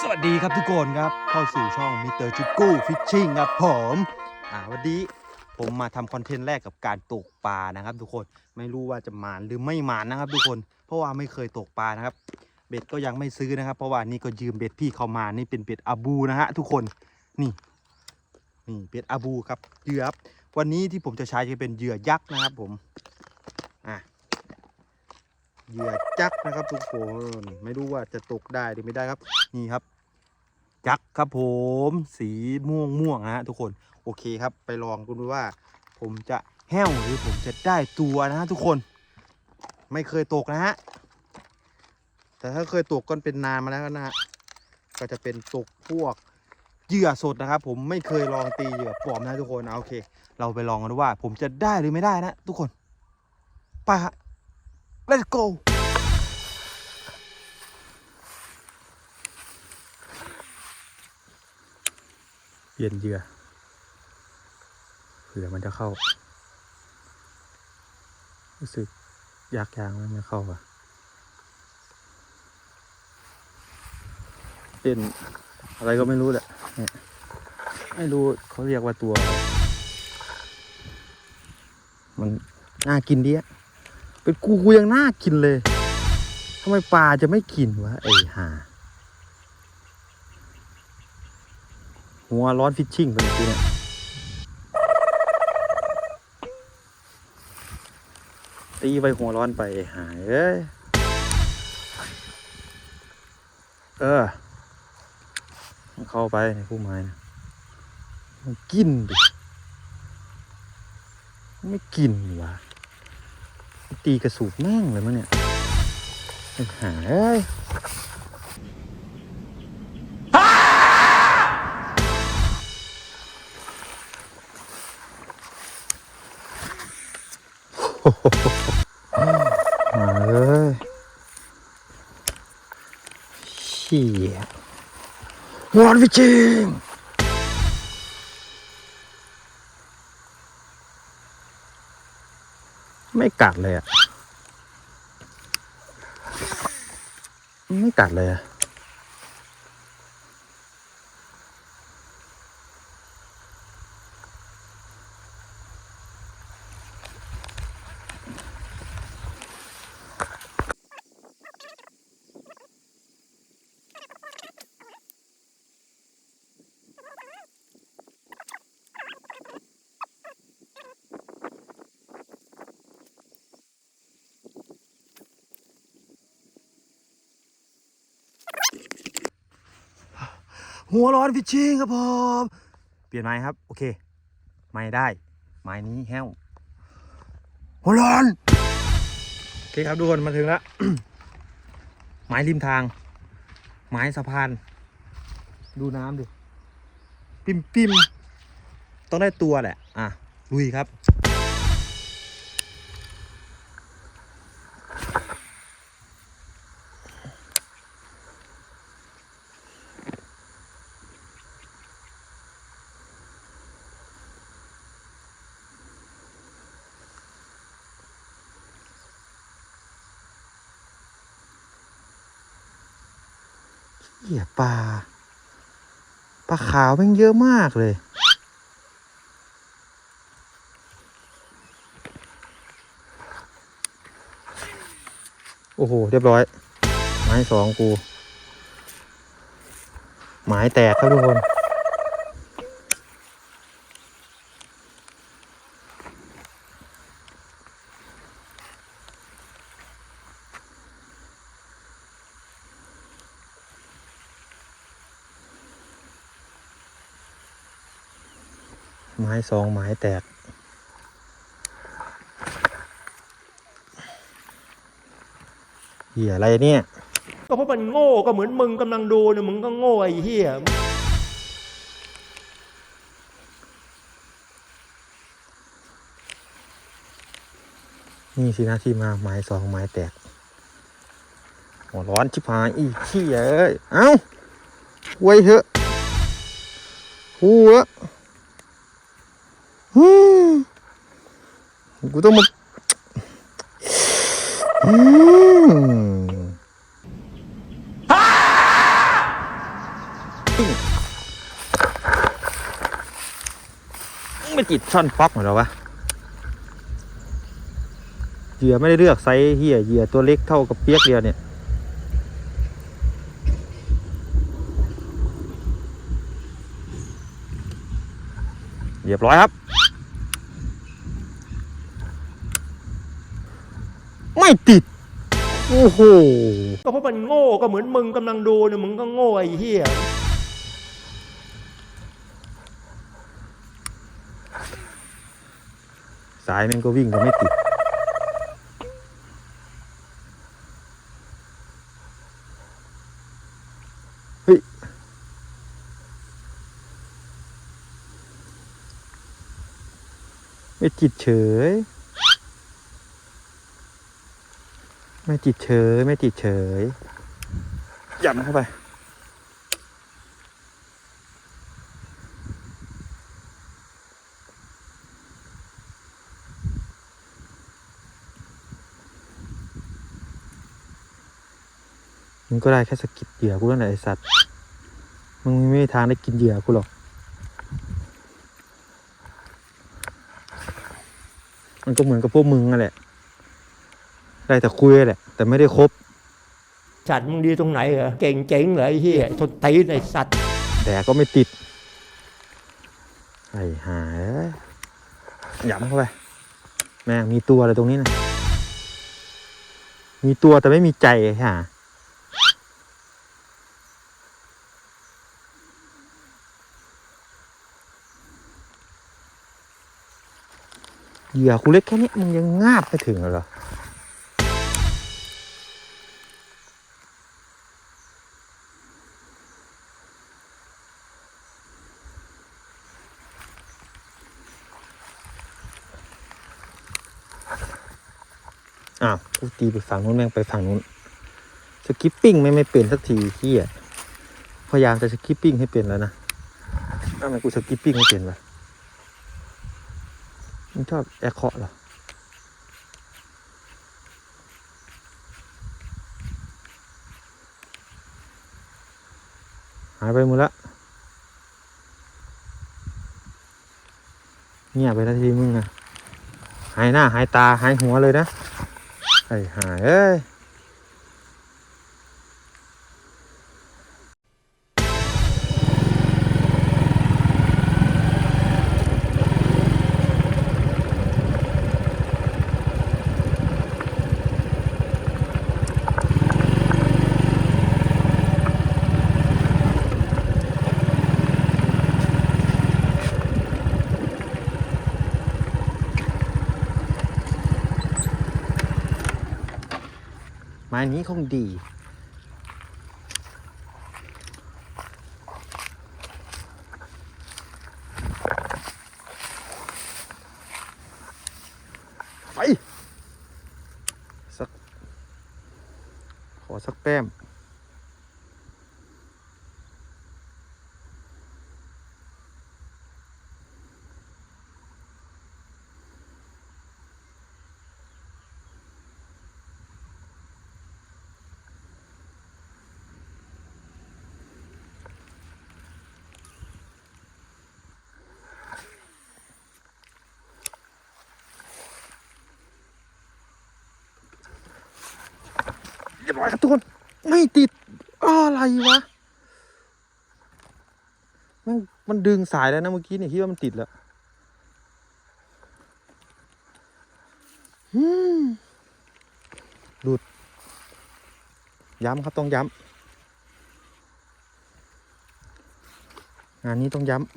สวัสดีครับทุกคนครับ เข้าสู่ช่องมิเตอร์จุกู้ฟิชชิ่งครับผมอ่าวันนี้ผมมาทำคอนเทนต์แรกกับการตกปลานะครับ ทุกคนไม่รู้ว่าจะหมานหรือไม่หมานนะครับ ทุกคนเพราะว่าไม่เคยตกปลานะครับ เบ็ดก็ยังไม่ซื้อนะครับ เพราะว่านี่ก็ยืมเบ็ดพี่เขามานี่เป็นเบ็ดอาบูนะฮะทุกคนนี่นี่เบ็ดอาบูครับเหยื่อวันนี้ที่ผมจะใช้จะเป็นเหยื่อยักษ์นะครับ ผม เหยื่อจักนะครับทุกคนไม่รู้ว่าจะตกได้หรือไม่ได้ครับ นี่ครับยักครับผมสีม่วงม่วงนะฮะทุกคนโอเคครับ ไปลองกันดูว่า ผมจะแห้วหรือผมจะได้ตัวนะฮะทุกคน ไม่เคยตกนะฮะแต่ถ้าเคยตกก็เป็นนานมาแล้วนะฮะก็จะเป็นตกพวกเหยื่อสดนะครับ ผมไม่เคยลองตีเหยื่อปลอมนะทุกคนเอาโอเค เราไปลองกันดูว่า ผมจะได้หรือไม่ได้นะทุกคนไปฮะ let's go เปลี่ยนเหยื่อเผื่อมันจะเข้า รู้สึกยากยางมันไม่เข้าอะเป็นอะไรก็ไม่รู้แหละไม่รู้เขาเรียกว่าตัว มันน่ากินดีอะ เป็นกูกูยังน่ากินเลยทำไมปลาจะไม่กินวะไอ้ห่าหัวร้อนฟิชชิ่งไปเลยเนี่ยตีไปหัวร้อนไปหายเอ้ยเออ เข้าไปในผู้ไม้นะมันกินดิไม่กินวะ ตีกระสูบแม่งเลยมั้งเนี่ยหาเอ้ยมาเลยเชี่ยวอนวิจิง ไม่กัดเลยอะ ไม่กัดเลยอะ หัวร้อนฟิชชิงครับผมเปลี่ยนไม้ครับ โอเค ไม้ได้ ไม้นี้แห้วหัวร้อนโอเคครับทุกคนมาถึงแล้วไม้ริมทาง ไม้สะพาน ดูน้ำดิปิมปิมต้องได้ตัวแหละ อะลุยครับ เหี้ยปลาปลาขาวแม่งเยอะมากเลย โอ้โห เรียบร้อย ไม้สองกู หมายแตกครับทุกคน ไม้สองไม้แตก เหี้ยอะไรเนี่ย ก็เพราะมันโง่ก็เหมือนมึงกำลังดูเนี่ยมึงก็โง่ไอ้เหี้ยนี่สินะที่มาไม้สองไม้แตกหัวร้อนชิบหายอีขี้ยเอ้ย เอ้าไว้เถอะหัวฮึ กูต้องมาอืมไม่ติดช่อนฟอกเหรอวะเหยื่อไม่ได้เลือกไซส์เหี้ยเหยื่อตัวเล็กเท่ากับเปียกเดียวเนี่ยเรียบร้อยครับ ไม่ติด โอ้โห ก็เพราะมันโง่ก็เหมือนมึงกำลังดูเนี่ยมึงก็โง่ไอ้เหี้ยสายแมันก็วิ่งก็ไม่ติด เฮ้ย ไม่ติดเฉย ไม่ติดเฉย ไม่ติดเฉยหยันเข้าไป มึงก็ได้แค่สกิดเหยื่อกูแล้วแหละไอสัตว์ มึงไม่มีทางได้กินเหยื่อกูหรอกมันก็เหมือนกับพวกมึงนั่นแหละ ได้แต่คุยแหละ แต่ไม่ได้คบสัตว์มึงดีตรงไหนเหรอเก่งเจ๋งเหรอไอ้เหี้ยทนตีนไอ้สัตว์ แต่ก็ไม่ติดไอ้หายหย้ำเข้าไปแม่งมีตัวอะไรตรงนี้นะมีตัวแต่ไม่มีใจไอ้ห่าเหยื่อกูเล็กแค่นี้มึงยังงาบไม่ถึงเหรอ ตีไปฝั่งนู้นแม่งไปฝั่งนู้นสกิปปิ้งไม่ไม่เป็นสักทีเฮียพยายามจะสกิปปิ้งให้เป็นแล้วนะทำไมกูสกิปปิ้งไม่เป็นวะมึงชอบแอคเคาะเหรอหายไปหมดละเงียบไปนาทีมึงอะหายหน้าหายตาหายหัวเลยนะ ไอ้หายเอ้ย ไม้นี้คงดี รียบร้อยครับทุกคน ไม่ติดอะไรวะมันมันดึงสายแล้วนะเมื่อกี้เนี่ยคิดว่ามันติดแล้วอืมหลุด ย้ำครับต้องย้ำงานนี้ต้องย้ำ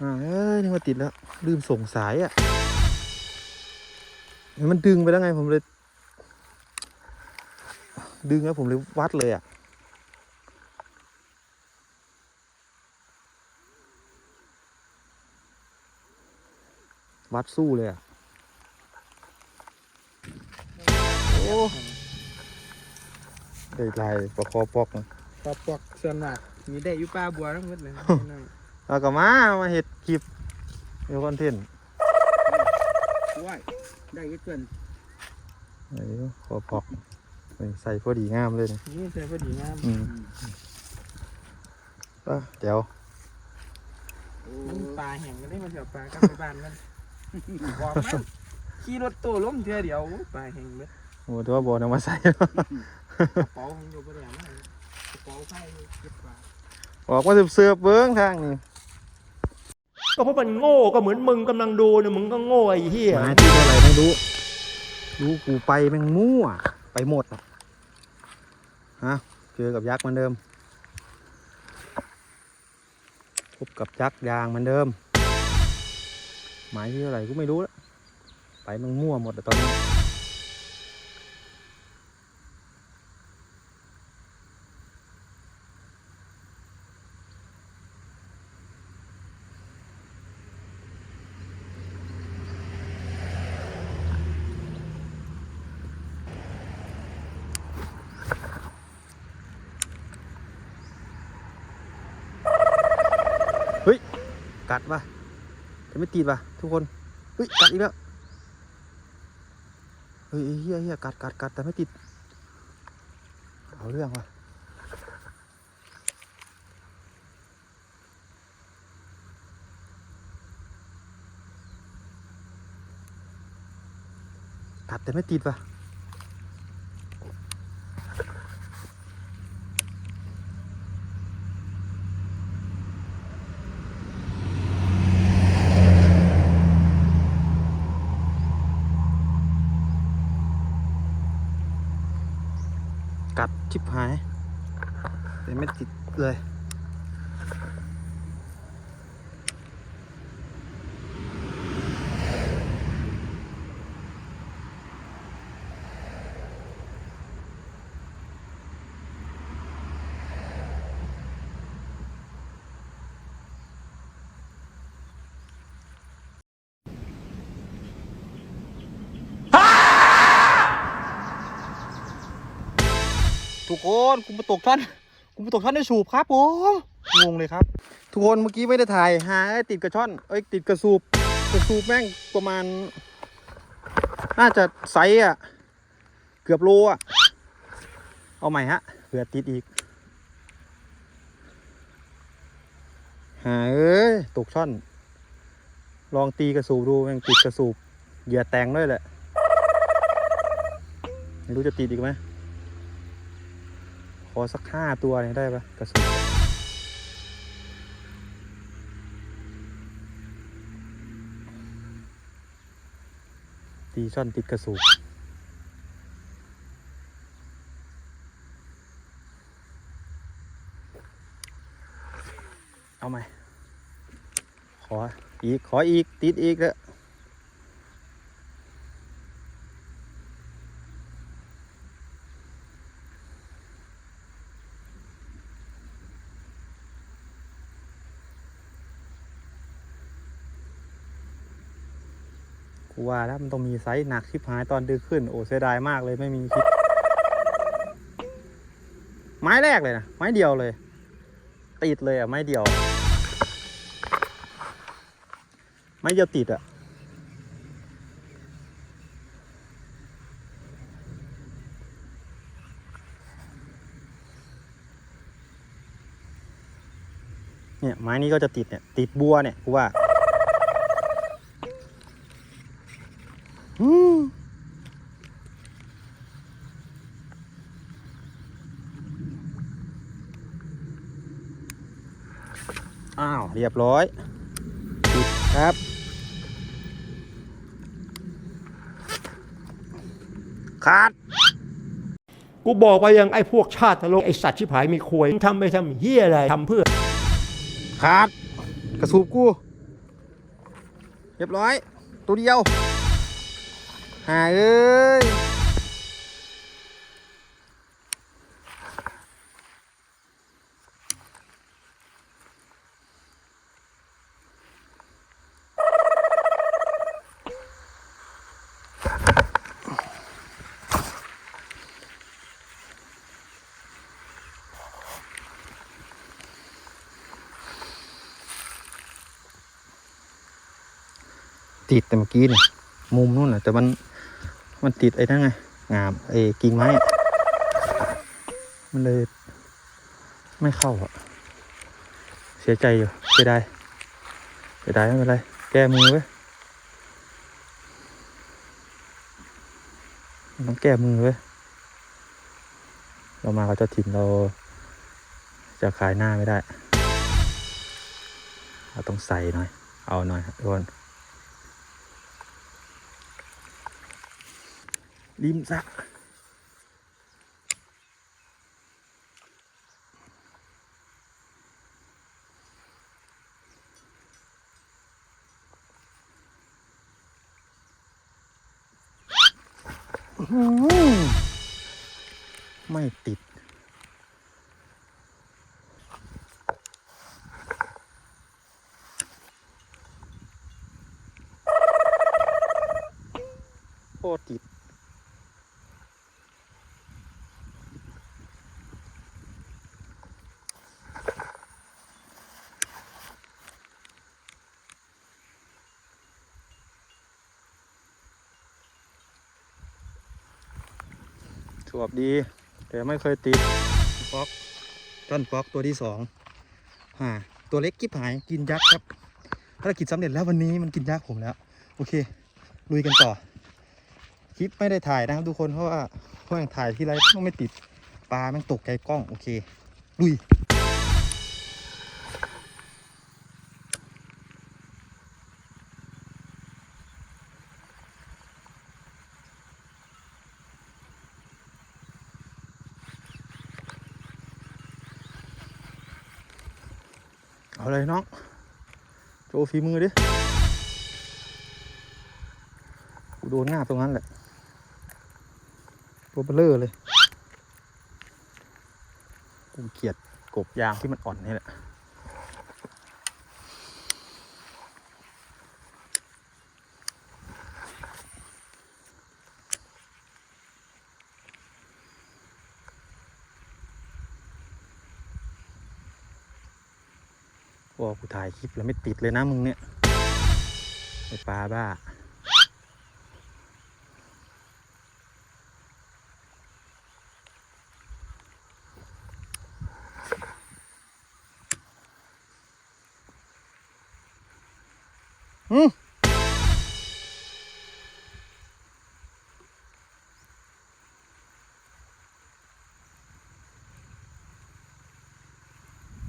อ่าเอ้ยนึกว่า ติดแล้ว ลืมส่งสายอะ่ะเห็นมันดึงไปแล้วไงผมเลย ดึงแล้วผมเลยวัดเลยอะ่ะวัดสู้เลยอะ่ะ โอ้ได้ลายประคอปอกนะปลาปอกส่วนมากมีได้อยู่ปลาบัวทั้งหมดเลยอเราก็มา มาเห็ดคลิป เดี๋ยวคอนเทนต์ว้ายได้ยี่เพื่อนเดี๋ยวขอพอกนี่ใส่พอดีงามเลยนะนี่ใส่พอดีงามอืมป่ะเดี๋ยวมันปลาแห้งกันได้มาเถอะปลากลับไปบ้านมันบอกมันขี่รถตู้ล้มเทื่อเดียวปลาแห้งเลยโอ้ตัวบอลเอามาใส่กระเป๋าของอยู่ประเดี๋ยวนะกระเป๋าไพ่เก็บปลาออกมาเสือบๆเบิ้งทางนี่ ก็เพราะมันโง่ก็เหมือนมึงกำลังดูเนี่ยมึงก็โง่ไอ้เหี้ยหมายที่เท่าไหร่ไม่รู้ รู้กูไปแม่งมั่ว ไปหมดอะฮะเจอกับยักษ์เหมือนเดิม พบกับยักษ์ยางเหมือนเดิม หมายที่เท่าไหร่กูไม่รู้แล้วไปแมันมั่วหมดอะตอนนี้ กัดปะจะไม่ตีดปะทุกคนเฮ้ยกัดอีกแล้วเฮ้ยเฮียเฮียกัดกัดกัดแต่ไม่ติดเอาเรื่องว่ะกัดแต่ไม่ติดปะกัดชิบหาย แต่ไม่ติด เลย ทุกคนกูมาตกท่อน กูมาตกท่อนในสูบครับผมงงเลยครับ ทุกคนเมื่อกี้ไม่ได้ถ่ายหาติดกระช่อนเอ้ยติดกระสูบกระสูบแม่งประมาณ น่าจะไซส์อะ เกือบโลอะ เอาใหม่ฮะเผื่อติดอีกหาเอ้ยตกช่อน ลองตีกระสูบดูแม่งติดกระสูบเหยื่อแตงด้วยแหละไม่รู้จะติดอีกไหม อสักห้าตัวเนี่ยได้ปะกระสุนตีช่อนติดกระสุนเอาไหมขออีก ขออีก ติดอีกแล้ว กูว่าแล้วมันต้องมีไซส์หนักชิบหายตอนดึกขึ้น โอ้เสียดายมากเลยไม่มีคลิป ไม้แรกเลยนะ ไม้เดียวเลย ติดเลยอะ ไม้เดียว ไม้เดียวติดอะเนี่ยไม้นี้ก็จะติดเนี่ยติดบัวเนี่ยกูว่า อืมอ้าว เรียบร้อยติดครับ ขาด กูบอกไปยังไอ้พวกชาติทะโลกไอ้สัตว์ชิบหายมีควยมึงทำไปทำเหี้ยอะไรทำเพื่อ ขาด กระสูบกู เรียบร้อย ตัวเดียว หาเอ้ยติดแต่เมื่อกี้เนี่ยมุมนู้นนะแต่มัน มันติดไอ้นั่นไงงามไอ้กิ่งไม้มันเลยไม่เข้าอะ เสียใจอยู่เสียดายเสียดายไม่เป็นไร แก้มือไว้ต้องแก้มือไว้ยเรามาเขาจะถิ่นเราจะขายหน้าไม่ได้ เราต้องใส่หน่อย เอาหน่อยทุกคน ริมสระไม่ติด วบดี แต่ไม่เคยติดฟอกต้นฟอกตัวที่สองฮ่าตัวเล็กกิ๊บหายกินยักษ์ครับภารกิจสำเร็จแล้ววันนี้มันกินยักษ์ผมแล้ว โอเค ลุยกันต่อ คลิปไม่ได้ถ่ายนะครับทุกคนเพราะว่าเพราะอย่างถ่ายที่ไรต้องไม่ติดปลาแม่งตกไกลกล้องโอเค ลุย เอาเลย น้อง โชว์ฝีมือดิกูโดนหน้าตรงนั้นแหละ ตัวเบลเลอร์เลย กูเกลียดกบยางที่มันอ่อนนี่แหละ ถ่ายคลิปแล้วไม่ติดเลยนะมึงเนี่ยไอปลาบ้า อืม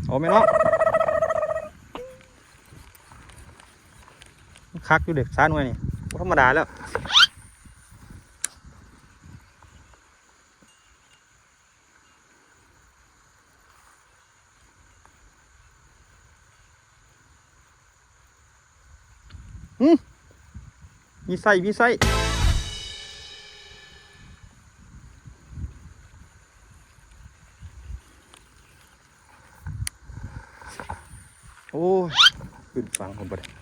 เอาไหมเนา คักอยู่เด็กช้าหน่อยนี่ธรรมดาแล้วมีไส้มีไส้โอ้ยขึ้นฟังผมไปเลย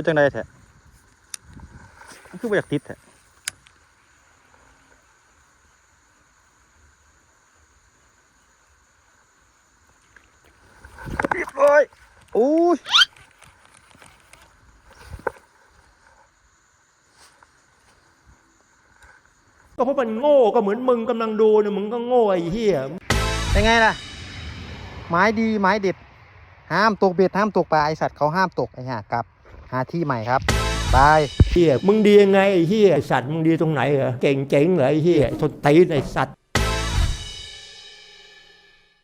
เป็นจังไดแท้มันคือบ่อยากติดแท้เรียบร้อยโอ้ยก็เพราะมันโง่ก็เหมือนมึงกำลังดูเนี่ยมึงก็โง่ไอ้เหี้ยเป็นไงล่ะไม้ดีไม้เด็ด ห้ามตกเบ็ดห้ามตกปลาไอสัตว์เขาห้ามตกไอ้ห่ากลับ หาที่ใหม่ครับบายเฮียมึงดียังไงไอ้เฮียไอ้สัตว์มึงดีตรงไหนเหรอเก่งเจ๋งเหรอไอ้เฮียทนตีนไอ้สัตว์